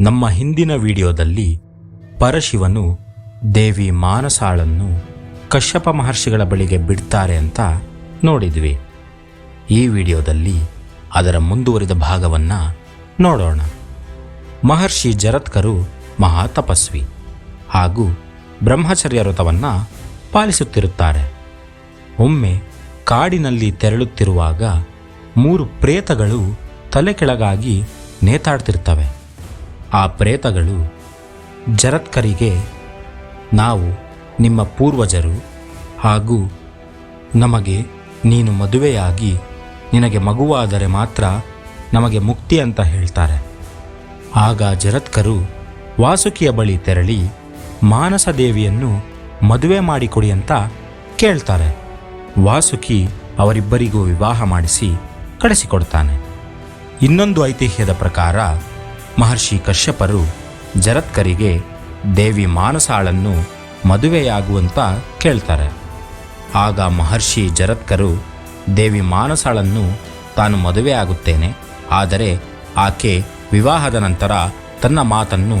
ನಮ್ಮ ಹಿಂದಿನ ವಿಡಿಯೋದಲ್ಲಿ ಪರಶಿವನು ದೇವಿ ಮಾನಸಾಳನ್ನು ಕಶ್ಯಪ ಮಹರ್ಷಿಗಳ ಬಳಿಗೆ ಬಿಡ್ತಾರೆ ಅಂತ ನೋಡಿದ್ವಿ. ಈ ವಿಡಿಯೋದಲ್ಲಿ ಅದರ ಮುಂದುವರಿದ ಭಾಗವನ್ನು ನೋಡೋಣ. ಮಹರ್ಷಿ ಜರತ್ಕರು ಮಹಾ ತಪಸ್ವಿ ಹಾಗೂ ಬ್ರಹ್ಮಚರ್ಯ ವ್ರತವನ್ನು ಪಾಲಿಸುತ್ತಿರುತ್ತಾರೆ. ಒಮ್ಮೆ ಕಾಡಿನಲ್ಲಿ ತೆರಳುತ್ತಿರುವಾಗ ಮೂರು ಪ್ರೇತಗಳು ತಲೆ ಕೆಳಗಾಗಿ ನೇತಾಡ್ತಿರ್ತವೆ. ಆ ಪ್ರೇತಗಳು ಜರತ್ಕರಿಗೆ ನಾವು ನಿಮ್ಮ ಪೂರ್ವಜರು ಹಾಗೂ ನಮಗೆ ನೀನು ಮದುವೆಯಾಗಿ ನಿನಗೆ ಮಗುವಾದರೆ ಮಾತ್ರ ನಮಗೆ ಮುಕ್ತಿ ಅಂತ ಹೇಳ್ತಾರೆ. ಆಗ ಜರತ್ಕರು ವಾಸುಕಿಯ ಬಳಿ ತೆರಳಿ ಮಾನಸ ದೇವಿಯನ್ನು ಮದುವೆ ಮಾಡಿಕೊಡಿ ಅಂತ ಕೇಳ್ತಾರೆ. ವಾಸುಕಿ ಅವರಿಬ್ಬರಿಗೂ ವಿವಾಹ ಮಾಡಿಸಿ ಕಳಿಸಿಕೊಡ್ತಾನೆ. ಇನ್ನೊಂದು ಐತಿಹ್ಯದ ಪ್ರಕಾರ ಮಹರ್ಷಿ ಕಶ್ಯಪರು ಜರತ್ಕರಿಗೆ ದೇವಿ ಮಾನಸಾಳನ್ನು ಮದುವೆಯಾಗುವಂತ ಕೇಳ್ತಾರೆ. ಆಗ ಮಹರ್ಷಿ ಜರತ್ಕರು ದೇವಿ ಮಾನಸಾಳನ್ನು ತಾನು ಮದುವೆಯಾಗುತ್ತೇನೆ, ಆದರೆ ಆಕೆ ವಿವಾಹದ ನಂತರ ತನ್ನ ಮಾತನ್ನು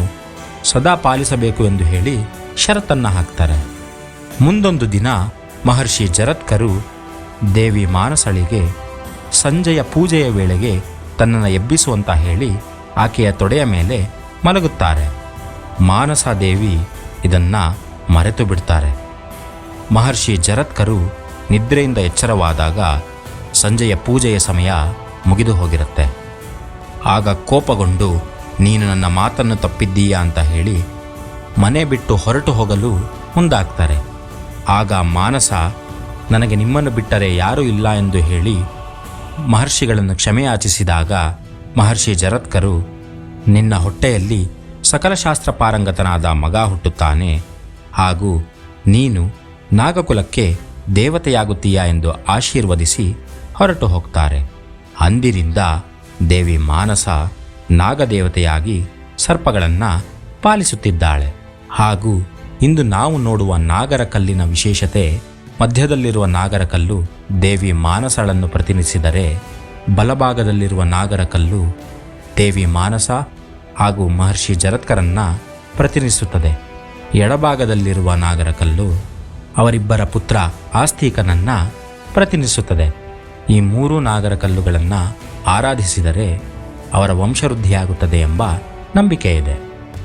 ಸದಾ ಪಾಲಿಸಬೇಕು ಎಂದು ಹೇಳಿ ಷರತ್ತನ್ನು ಹಾಕ್ತಾರೆ. ಮುಂದೊಂದು ದಿನ ಮಹರ್ಷಿ ಜರತ್ಕರು ದೇವಿ ಮಾನಸಳಿಗೆ ಸಂಜೆಯ ಪೂಜೆಯ ವೇಳೆಗೆ ತನ್ನನ್ನು ಎಬ್ಬಿಸುವಂತ ಹೇಳಿ ಆಕೆಯ ತೊಡೆಯ ಮೇಲೆ ಮಲಗುತ್ತಾರೆ. ಮಾನಸಾದೇವಿ ಇದನ್ನ ಮರೆತು ಬಿಡ್ತಾರೆ ಮಹರ್ಷಿ ಜರತ್ಕರು ನಿದ್ರೆಯಿಂದ ಎಚ್ಚರವಾದಾಗ ಸಂಜೆಯ ಪೂಜೆಯ ಸಮಯ ಮುಗಿದು ಹೋಗಿರುತ್ತೆ. ಆಗ ಕೋಪಗೊಂಡು, ನೀನು ನನ್ನ ಮಾತನ್ನು ತಪ್ಪಿದ್ದೀಯಾ? ಅಂತ ಹೇಳಿ ಮನೆ ಬಿಟ್ಟು ಹೊರಟು ಹೋಗಲು ಮುಂದಾಗ್ತಾರೆ. ಆಗ ಮಾನಸ, ನನಗೆ ನಿಮ್ಮನ್ನು ಬಿಟ್ಟರೆ ಯಾರೂ ಇಲ್ಲ ಎಂದು ಹೇಳಿ ಮಹರ್ಷಿಗಳನ್ನು ಕ್ಷಮೆಯಾಚಿಸಿದಾಗ ಮಹರ್ಷಿ ಜರತ್ಕರು ನಿನ್ನ ಹೊಟ್ಟೆಯಲ್ಲಿ ಸಕಲಶಾಸ್ತ್ರ ಪಾರಂಗತನಾದ ಮಗ ಹುಟ್ಟುತ್ತಾನೆ ಹಾಗೂ ನೀನು ನಾಗಕುಲಕ್ಕೆ ದೇವತೆಯಾಗುತ್ತೀಯಾ ಎಂದು ಆಶೀರ್ವದಿಸಿ ಹೊರಟು ಹೋಗ್ತಾರೆ. ಅಂದಿನಿಂದ ದೇವಿ ಮಾನಸ ನಾಗದೇವತೆಯಾಗಿ ಸರ್ಪಗಳನ್ನು ಪಾಲಿಸುತ್ತಿದ್ದಾಳೆ. ಹಾಗೂ ಇಂದು ನಾವು ನೋಡುವ ನಾಗರ ಕಲ್ಲಿನ ವಿಶೇಷತೆ ಮಧ್ಯದಲ್ಲಿರುವ ನಾಗರ ಕಲ್ಲು ದೇವಿ ಮಾನಸಳನ್ನು ಪ್ರತಿನಿಧಿಸಿದರೆ ಬಲಭಾಗದಲ್ಲಿರುವ ನಾಗರ ಕಲ್ಲು ದೇವಿ ಮಾನಸ ಹಾಗೂ ಮಹರ್ಷಿ ಜರತ್ಕರನ್ನ ಪ್ರತಿನಿಧಿಸುತ್ತದೆ. ಎಡಭಾಗದಲ್ಲಿರುವ ನಾಗರ ಕಲ್ಲು ಅವರಿಬ್ಬರ ಪುತ್ರ ಆಸ್ತಿಕನನ್ನ ಪ್ರತಿನಿಧಿಸುತ್ತದೆ. ಈ ಮೂರು ನಾಗರ ಕಲ್ಲುಗಳನ್ನು ಆರಾಧಿಸಿದರೆ ಅವರ ವಂಶವೃದ್ಧಿಯಾಗುತ್ತದೆ ಎಂಬ ನಂಬಿಕೆ ಇದೆ